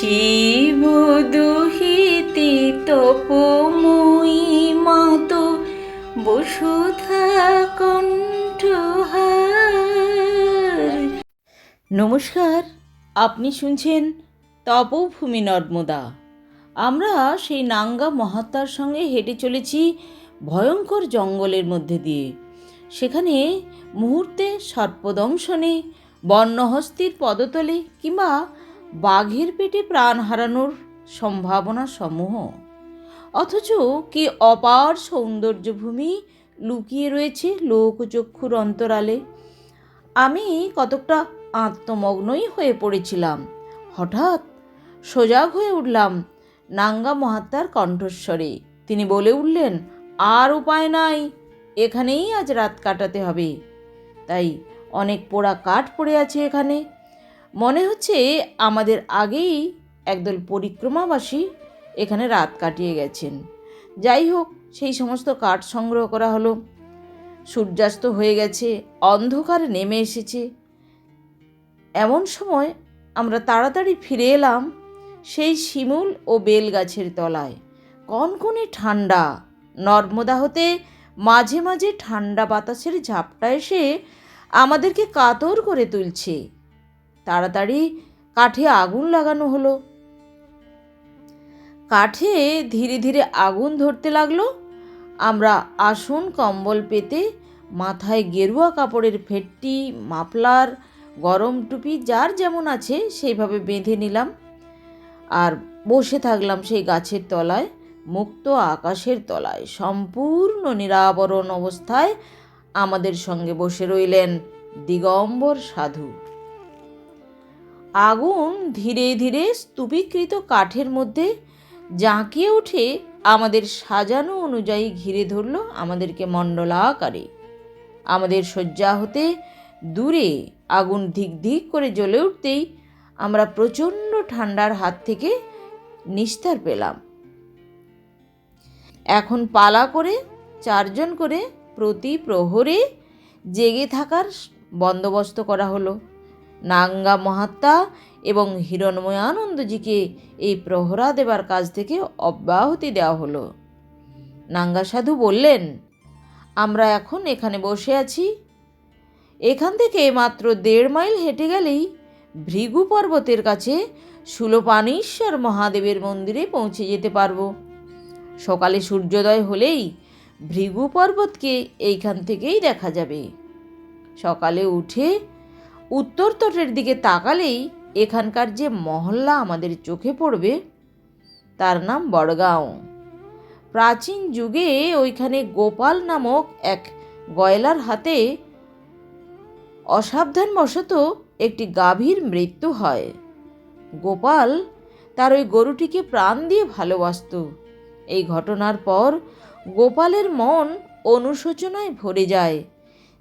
শিব দুহিতে তপময়ী মাত বসুধা কণ্ঠহার নমস্কার, আপনি শুনছেন তপভূমি নর্মদা। আমরা সেই নাঙ্গা মহাত্মার সঙ্গে হেঁটে চলেছি ভয়ঙ্কর জঙ্গলের মধ্যে দিয়ে। সেখানে মুহূর্তে সর্পদংশনে, বর্ণহস্তির পদতলে কিংবা বাঘের পেটে প্রাণ হারানোর সম্ভাবনা সমূহ অথচ কি অপার সৌন্দর্যভূমি লুকিয়ে রয়েছে লোকচক্ষুর অন্তরালে? আমি কতকটা আত্মমগ্নই হয়ে পড়েছিলাম। হঠাৎ সজাগ হয়ে উঠলাম নাঙ্গা মহাত্মার কণ্ঠস্বরে। তিনি বলে উঠলেন, আর উপায় নাই, এখানেই আজ রাত কাটাতে হবে। তাই অনেক পোড়া কাঠ পড়ে আছে এখানে। মনে হচ্ছে আমাদের আগেই একদল পরিক্রমাবাসী এখানে রাত কাটিয়ে গেছেন। যাই হোক, সেই সমস্ত কাঠ সংগ্রহ করা হলো। সূর্যাস্ত হয়ে গেছে, অন্ধকার নেমে এসেছে। এমন সময় আমরা তাড়াতাড়ি ফিরে এলাম সেই শিমুল ও বেল গাছের তলায়। কনকনে ঠান্ডা, নর্মদা হতে মাঝে মাঝে ঠান্ডা বাতাসের ঝাপটা এসে আমাদেরকে কাতর করে তুলছে। তাড়াতাড়ি কাঠে আগুন লাগানো হলো। কাঠে ধীরে ধীরে আগুন ধরতে লাগল। আমরা আসন কম্বল পেতে মাথায় গেরুয়া কাপড়ের ফেটটি, মাফলার, গরম টুপি, যার যেমন আছে সেইভাবে বেঁধে নিলাম। আর বসে থাকলাম সেই গাছের তলায়, মুক্ত আকাশের তলায়। সম্পূর্ণ নিরাবরণ অবস্থায় আমাদের সঙ্গে বসে রইলেন দিগম্বর সাধু। আগুন ধীরে ধীরে স্তূপীকৃত কাঠের মধ্যে জাঁকিয়ে উঠে আমাদের সাজানো অনুযায়ী ঘিরে ধরল আমাদেরকে মণ্ডলাকারে। আমাদের শয্যা হতে দূরে আগুন ধিক ধিক করে জ্বলে উঠতেই আমরা প্রচণ্ড ঠান্ডার হাত থেকে নিস্তার পেলাম। এখন পালা করে চারজন করে প্রতি প্রহরে জেগে থাকার বন্দোবস্ত করা হলো। নাঙ্গা মহাত্মা এবং হিরণময়ানন্দজিকে এই প্রহরা দেবার কাজ থেকে অব্যাহতি দেওয়া হলো। নাঙ্গা সাধু বললেন, আমরা এখন এখানে বসে আছি। এখান থেকে মাত্র দেড় মাইল হেঁটে গেলেই ভৃগু পর্বতের কাছে সুলোপানেশ্বর মহাদেবের মন্দিরে পৌঁছে যেতে পারব। সকালে সূর্যোদয় হলেই ভৃগু পর্বতকে এইখান থেকেই দেখা যাবে। সকালে উঠে উত্তর তটের দিকে তাকালেই এখানকার যে মহল্লা আমাদের চোখে পড়বে, তার নাম বড়গাঁও। প্রাচীন যুগে ওইখানে গোপাল নামক এক গয়লার হাতে অসাবধানবশত একটি গাভীর মৃত্যু হয়। গোপাল তার ওই গরুটিকে প্রাণ দিয়ে ভালোবাসত। এই ঘটনার পর গোপালের মন অনুশোচনায় ভরে যায়।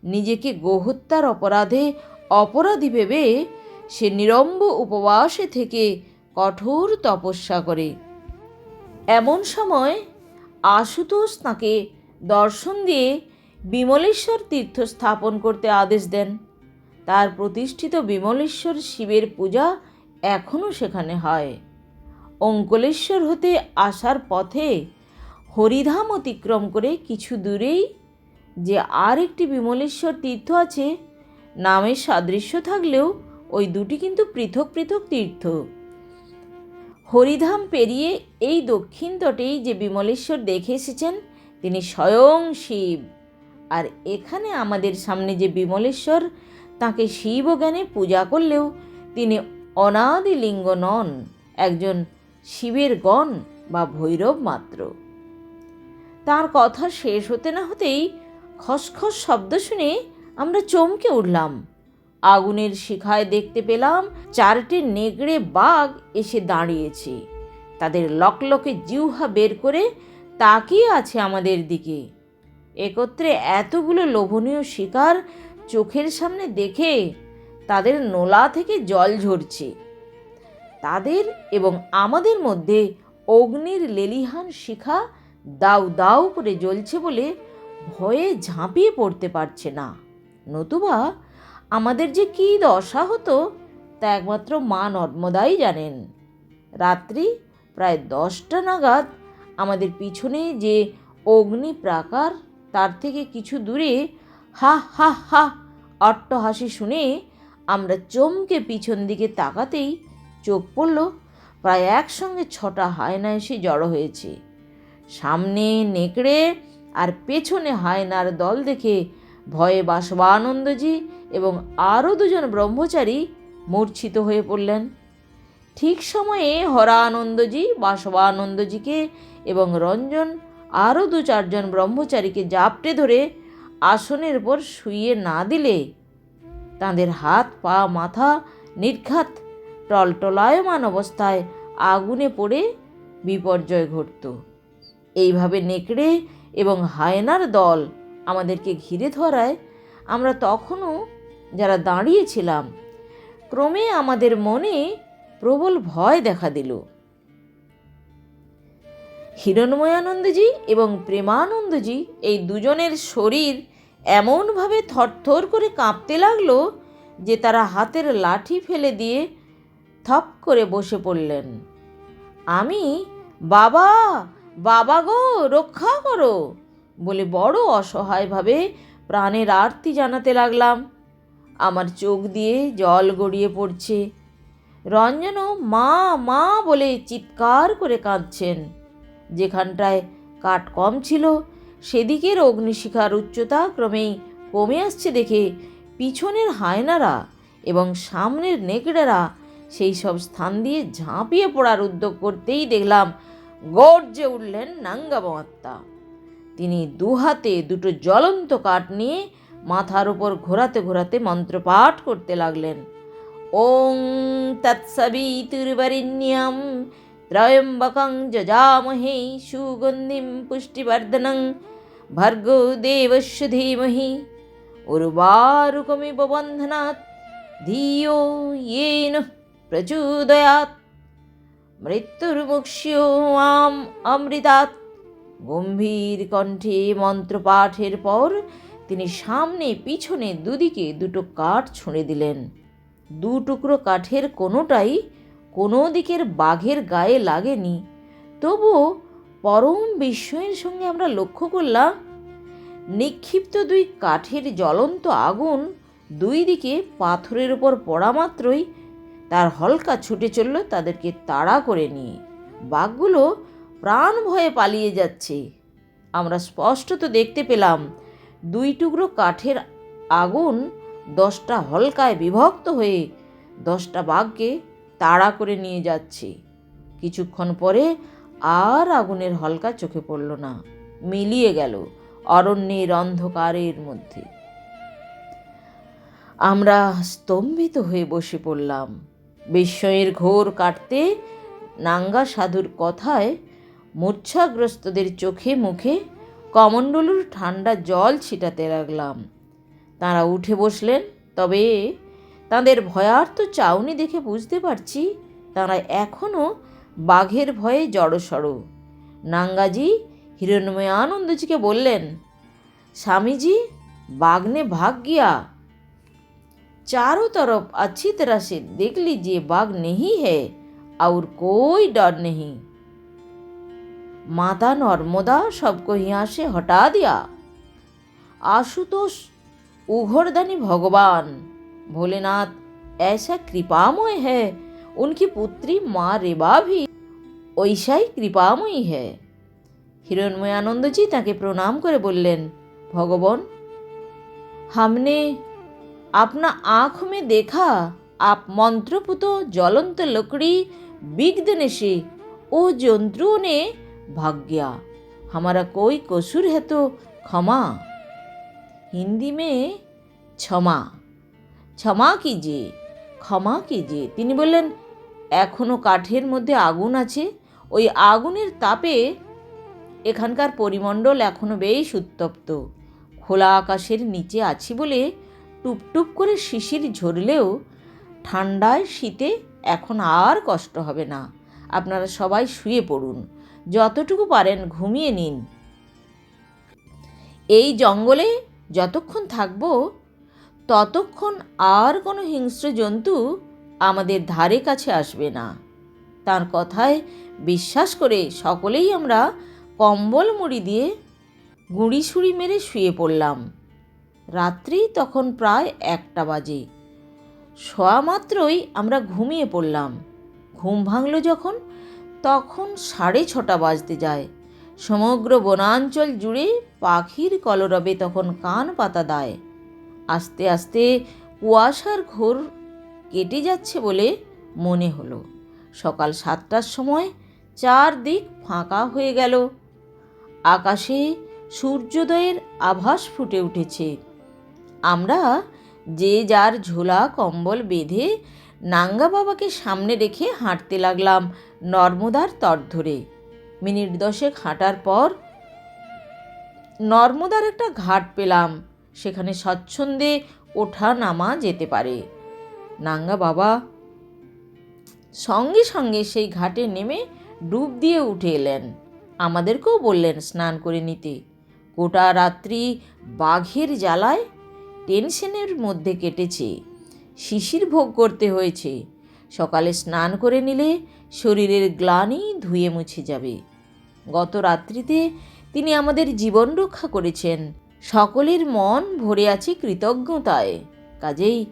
নিজেকে গোহত্যার অপরাধে অপরাধী ভেবে সে নিরম্ব উপবাসে থেকে কঠোর তপস্যা করে। এমন সময় আশুতোষ তাকে দর্শন দিয়ে বিমলেশ্বর তীর্থ স্থাপন করতে আদেশ দেন। তার প্রতিষ্ঠিত বিমলেশ্বর শিবের পূজা এখনও সেখানে হয়। অঙ্কলেশ্বর হতে আসার পথে হরিধাম অতিক্রম করে কিছু দূরেই যে আর একটি বিমলেশ্বর তীর্থ আছে নামের সাদৃশ্য থাকলেও ওই দুটি কিন্তু পৃথক পৃথক তীর্থ। হরিধাম পেরিয়ে এই দক্ষিণ তটেই যে বিমলেশ্বর দেখে এসেছেন, তিনি স্বয়ং শিব। আর এখানে আমাদের সামনে যে বিমলেশ্বর, তাকে শিব জ্ঞানে পূজা করলেও তিনি অনাদি লিঙ্গ নন, একজন শিবের গণ বা ভৈরব মাত্র। তার কথা শেষ হতে না হতেই খসখস শব্দ শুনে আমরা চমকে উঠলাম। আগুনের শিখায় দেখতে পেলাম চারটে নেগড়ে বাঘ এসে দাঁড়িয়েছে। তাদের লকলকে জিউহা বের করে তাকিয়ে আছে আমাদের দিকে। একত্রে এতগুলো লোভনীয় শিকার চোখের সামনে দেখে তাদের নোলা থেকে জল ঝরছে। তাদের এবং আমাদের মধ্যে অগ্নির লেলিহান শিখা দাউ দাউ করে জ্বলছে বলে ভয়ে ঝাঁপিয়ে পড়তে পারছে না। নতুবা আমাদের যে কী দশা হতো, তা একমাত্র মা নর্মদাই জানেন। রাত্রি প্রায় দশটা নাগাদ আমাদের পিছনে যে অগ্নি প্রাকার, তার থেকে কিছু দূরে হা হা হা, অট্টহাসি শুনে আমরা চমকে পিছন দিকে তাকাতেই চোখ পড়ল, প্রায় একসঙ্গে ছটা হায়না এসে জড়ো হয়েছে। সামনে নেকড়ে আর পেছনে হায়নার দল দেখে ভয়ে বাসবানন্দজি এবং আরও দুজন ব্রহ্মচারী মূর্ছিত হয়ে পড়লেন। ঠিক সময়ে হরানন্দজি, বাসবানন্দজিকে এবং রঞ্জন, আরও দু চারজন ব্রহ্মচারীকে জাপটে ধরে আসনের উপর শুইয়ে না দিলে তাদের হাত, পা, মাথা নির্ঘাত টলটলায়মান অবস্থায় আগুনে পড়ে বিপর্যয় ঘটত। এইভাবে নেকড়ে এবং হায়নার দল আমাদেরকে ঘিরে ধরায়, আমরা তখনও যারা দাঁড়িয়েছিলাম, ক্রমে আমাদের মনে প্রবল ভয় দেখা দিল। হিরণময়ানন্দজি এবং প্রেমানন্দজি এই দুজনের শরীর এমনভাবে থরথর করে কাঁপতে লাগল যে তারা হাতের লাঠি ফেলে দিয়ে থপ করে বসে পড়লেন। আমি, বাবা বাবা গো, রক্ষা করো। বলে বড় অসহায়ভাবে প্রাণের আরতি জানাতে লাগলাম। আমার চোখ দিয়ে জল গড়িয়ে পড়ছে। রঞ্জনও মা মা বলে চিৎকার করে কাঁদছেন। যেখানটায় কাঠ কম ছিল, সেদিকের অগ্নিশিখার উচ্চতা ক্রমেই কমে আসছে দেখে পিছনের হায়নারা এবং সামনের নেকড়েরা সেই সব স্থান দিয়ে ঝাঁপিয়ে পড়ার উদ্যোগ করতেই দেখলাম, গর্জে উঠলেন নাঙ্গা মহাত্মা তিনি দুহাতে দুটো জ্বলন্ত কাঠ নিয়ে মাথার উপর ঘোরাতে ঘোরাতে মন্ত্রপাঠ করতে লাগলেন। ওং তৎসবিতুর্বরিণ্যম ত্রয়ম্বকং যজামহে সুগন্ধিম পুষ্টিবর্ধনং ভর্গো দেবস্য ধীমহি উর্বারুকমিব বন্ধনাৎ ধিও ইয়েন প্রচোদয়াৎ। মৃত্যুর্মুক্ষ্যো মাম অমৃতাৎ। গম্ভীর কণ্ঠে মন্ত্রপাঠের পর তিনি সামনে পিছনে দুদিকে দুটো কাঠ ছুঁড়ে দিলেন। দু টুকরো কাঠের কোনোটাই কোনো দিকের বাঘের গায়ে লাগেনি। তবুও পরম বিস্ময়ের সঙ্গে আমরা লক্ষ্য করলাম, নিক্ষিপ্ত দুই কাঠের জ্বলন্ত আগুন দুই দিকে পাথরের উপর পড়া মাত্রই তার হলকা ছুটে চলল তাদেরকে তাড়া করে নিয়ে। বাঘগুলো প্রাণ ভয়ে পালিয়ে যাচ্ছে। আমরা স্পষ্টত দেখতে পেলাম, দুই টুকরো কাঠের আগুন দশটা হলকায় বিভক্ত হয়ে দশটা বাঘকে তাড়া করে নিয়ে যাচ্ছে। কিছুক্ষণ পরে আর আগুনের হলকা চোখে পড়ল না, মিলিয়ে গেল অরণ্যের অন্ধকারের মধ্যে। আমরা স্তম্ভিত হয়ে বসে পড়লাম। বিস্ময়ের ঘোর কাটতে নাঙ্গা সাধুর কথায় মূর্ছাগ্রস্তদের চোখে মুখে কমণ্ডলুর ঠান্ডা জল ছিটাতে লাগলাম তারা উঠে বসলেন তবে তাদের ভয়ার্ত চাউনি দেখে বুঝতে পারছি তারা এখনও বাঘের ভয়ে জড়সড় নাঙ্গাজি হিরণময় আনন্দজিকে বললেন স্বামীজি बाघ ने भाग गया चारों तरफ अच्छी तरह से देख लीजिए बाघ नहीं है और कोई डर नहीं माता नर्मदा सबको यहाँ से हटा दिया आशुतोष उघड़दानी भगवान भोलेनाथ ऐसा कृपामय है उनकी पुत्री माँ रेबा भी वैसा ही कृपामयी है হিরণময় আনন্দজি তাকে প্রণাম করে বললেন भगवान हमने अपना आँख में देखा आप मंत्रपुत ज्वलंत लकड़ी बिग देने से वो जंतुओं ने भाग गया हमारा कोई कसूर है तो क्षमा হিন্দি মে ক্ষমা ক্ষমা কিজিয়ে ক্ষমা কিজিয়ে তিনি বললেন এখনও কাঠের মধ্যে আগুন আছে ওই আগুনের তাপে এখানকার পরিমণ্ডল এখনও বেশ উত্তপ্ত খোলা আকাশের নিচে আছি বলে টুপটুপ করে শিশির ঝরলেও ঠান্ডায় শীতে এখন আর কষ্ট হবে না আপনারা সবাই শুয়ে পড়ুন যতটুকু পারেন ঘুমিয়ে নিন। এই জঙ্গলে যতক্ষণ থাকব, ততক্ষণ আর কোনো হিংস্র জন্তু আমাদের ধারে কাছে আসবে না। তার কথায় বিশ্বাস করে সকলেই আমরা কম্বল মুড়ি দিয়ে গুঁড়ি সুড়ি মেরে শুয়ে পড়লাম। রাত্রি তখন প্রায় একটা বাজে। শোয়া মাত্রই আমরা ঘুমিয়ে পড়লাম। ঘুম ভাঙল যখন তখন সাড়ে ছটা বাজতে যায়। সমগ্র বনাঞ্চল জুড়ে পাখির কলরবে তখন কান পাতা দেয়। আস্তে আস্তে কুয়াশার ঘোর কেটে যাচ্ছে বলে মনে হলো। সকাল সাতটার সময় চারদিক ফাঁকা হয়ে গেল। আকাশে সূর্যোদয়ের আভাস ফুটে উঠেছে। আমরা যে যার ঝোলা কম্বল বেঁধে নাঙ্গা বাবাকে সামনে রেখে হাঁটতে লাগলাম নর্মদার তট ধরে। মিনিট দশেক হাঁটার পর নর্মদার একটা ঘাট পেলাম। সেখানে স্বচ্ছন্দে ওঠা নামা যেতে পারে। নাঙ্গা বাবা সঙ্গে সঙ্গে সেই ঘাটে নেমে ডুব দিয়ে উঠে এলেন। আমাদেরকেও বললেন স্নান করে নিতে। গোটা রাত্রি বাঘের জ্বালায় টেনশনের মধ্যে কেটেছে। শিশির ভোগ করতে হয়েছে। সকালে স্নান করে নিলে শরীরের গ্লানি ধুয়ে মুছে যাবে। গত রাত্রিতে তিনি আমাদের জীবন রক্ষা করেছেন। সকলের মন ভরে আছে কৃতজ্ঞতায়। কাজেই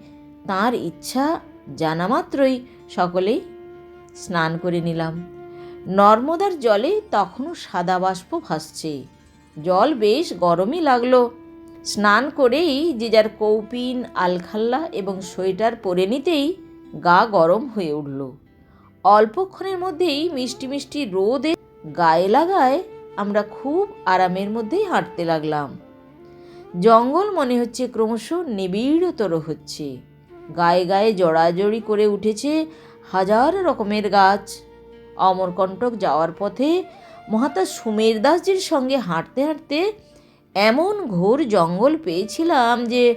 তার ইচ্ছা জানা মাত্রই সকলেই স্নান করে নিলাম। নর্মদার জলে তখনও সাদা বাষ্প ভাসছে। জল বেশ গরমই লাগল। স্নান করেই যে যার কৌপিন, আলখাল্লা এবং সোয়েটার পরে নিতেই গা গরম হয়ে উঠল। অল্পক্ষণের মধ্যেই মিষ্টি মিষ্টি রোদে গায়ে লাগায় আমরা খুব আরামের মধ্যেই হাঁটতে লাগলাম। জঙ্গল মনে হচ্ছে ক্রমশ নিবিড়তর হচ্ছে। গায়ে গায়ে জড়াজড়ি করে উঠেছে হাজার রকমের গাছ। অমরকণ্টক যাওয়ার পথে মহাতা সুমের দাসজির সঙ্গে হাঁটতে হাঁটতে এমন ঘোর জঙ্গল পেয়েছিলাম যে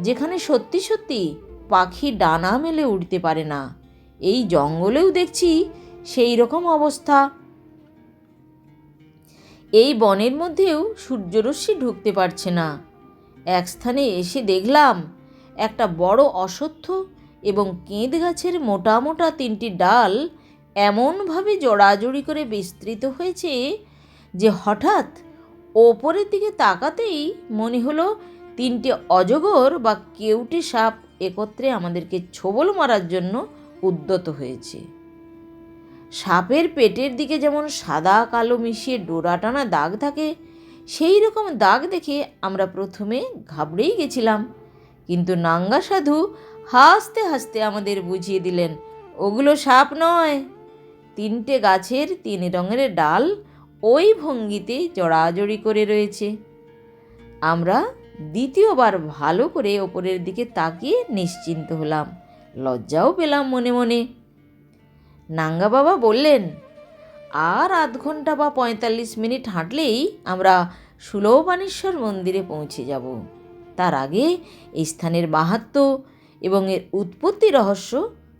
যেখানে সত্যি সত্যি পাখি ডানা মেলে উঠতে পারে না। এই জঙ্গলেও দেখছি সেই রকম অবস্থা। এই বনের মধ্যেও সূর্যরশ্মি ঢুকতে পারছে না। এক স্থানে এসে দেখলাম একটা বড় অশ্বত্থ এবং কেঁদ গাছের মোটা মোটা তিনটি ডাল এমনভাবে জড়াজড়ি করে বিস্তৃত হয়েছে যে হঠাৎ ওপরের দিকে তাকাতেই মনে হলো তিনটে অজগর বা কেউটে সাপ একত্রে আমাদেরকে ছোবল মারার জন্য উদ্যত হয়েছে। সাপের পেটের দিকে যেমন সাদা কালো মিশিয়ে ডোরা টানা দাগ থাকে, সেই রকম দাগ দেখে আমরা প্রথমে ঘাবড়েই গেছিলাম। কিন্তু নাঙ্গা সাধু হাসতে হাসতে আমাদের বুঝিয়ে দিলেন, ওগুলো সাপ নয়। তিনটে গাছের তিন রঙের ডাল ওই ভঙ্গিতে জড়াজড়ি করে রয়েছে। আমরা দ্বিতীয়বার ভালো করে ওপরের দিকে তাকিয়ে নিশ্চিন্ত হলাম। লজ্জাও পেলাম মনে মনে। নাঙ্গা বাবা বললেন, আর আধ ঘণ্টা বা পঁয়তাল্লিশ মিনিট হাঁটলেই আমরা সুলভবানেশ্বর মন্দিরে পৌঁছে যাব। তার আগে এই স্থানের মাহাত্ম্য এবং এর উৎপত্তি রহস্য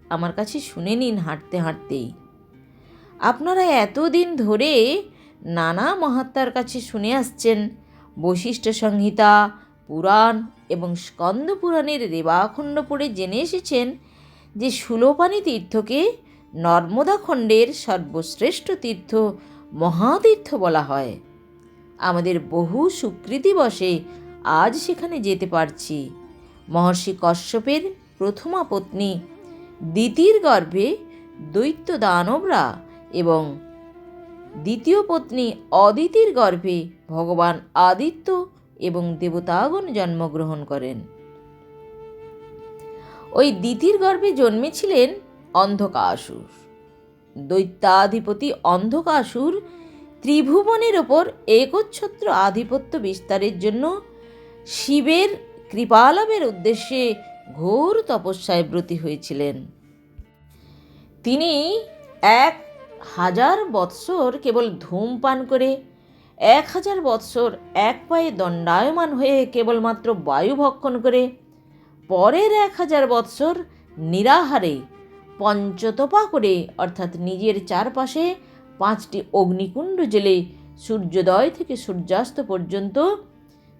আমার কাছে শুনে নিন হাঁটতে হাঁটতেই। আপনারা এতদিন ধরে নানা মহাত্মার কাছে শুনে আসছেন। বৈশিষ্ট্য সংহিতা, পুরাণ এবং স্কন্দ পুরাণের রেবাখণ্ড পড়ে জেনে এসেছেন যে সুলোপানি তীর্থকে নর্মদা খণ্ডের সর্বশ্রেষ্ঠ তীর্থ মহাতীর্থ বলা হয়। আমাদের বহু স্বীকৃতি বসে আজ সেখানে যেতে পারছি। মহর্ষি কশ্যপের প্রথমা পত্নী দ্বিতীয় গর্ভে দৈত্য দানবরা এবং দ্বিতীয় পত্নী অদিতির গর্ভে ভগবান আদিত্য এবং দেবতাগণ জন্মগ্রহণ করেন। ওই দ্বিতীয় গর্ভে জন্মেছিলেন অন্ধকাসুর। দৈত্যাধিপতি অন্ধকাসুর ত্রিভুবনের ওপর একচ্ছত্র আধিপত্য বিস্তারের জন্য শিবের কৃপালাভের উদ্দেশ্যে ঘোর তপস্যায় ব্রতী হয়েছিলেন। তিনি এক হাজার বৎসর কেবল ধূমপান করে, এক হাজার বৎসর এক পায়ে দণ্ডায়মান হয়ে কেবলমাত্র বায়ু ভক্ষণ করে, পরের এক হাজার বৎসর নিরাহারে পঞ্চতপা করে, অর্থাৎ নিজের চারপাশে পাঁচটি অগ্নিকুণ্ড জেলে সূর্যোদয় থেকে সূর্যাস্ত পর্যন্ত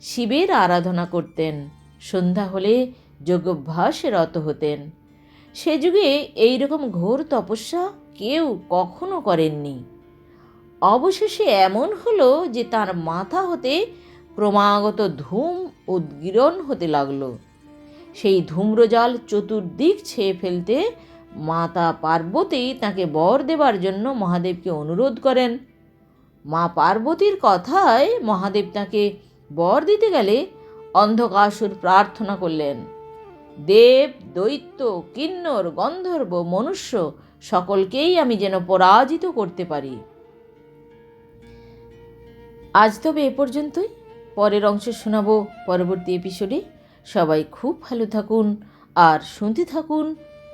শিবের আরাধনা করতেন। সন্ধ্যা হলে যোগাভ্যাসে রত হতেন। সে যুগে এই রকম ঘোর তপস্যা কেউ কখনো করেননি। অবশেষে এমন হলো যে তার মাথা হতে ক্রমাগত ধূম উদ্গীরণ হতে লাগল। সেই ধূম্রজাল চতুর্দিক ছেয়ে ফেলতে মাতা পার্বতী তাকে বর দেবার জন্য মহাদেবকে অনুরোধ করেন। মা পার্বতীর কথায় মহাদেব তাকে বর দিতে গেলে অন্ধকাসুর প্রার্থনা করলেন, দেব, দৈত্য, কিন্নর, গন্ধর্ব, মনুষ্য সকলকেই আমি যেন পরাজিত করতে পারি। আজ তবে এ পর্যন্তই। পরের অংশ শোনাব পরবর্তী এপিসোডে। সবাই খুব ভালো থাকুন আর শুনতে থাকুন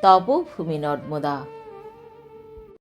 তপভূমি নর্মদা।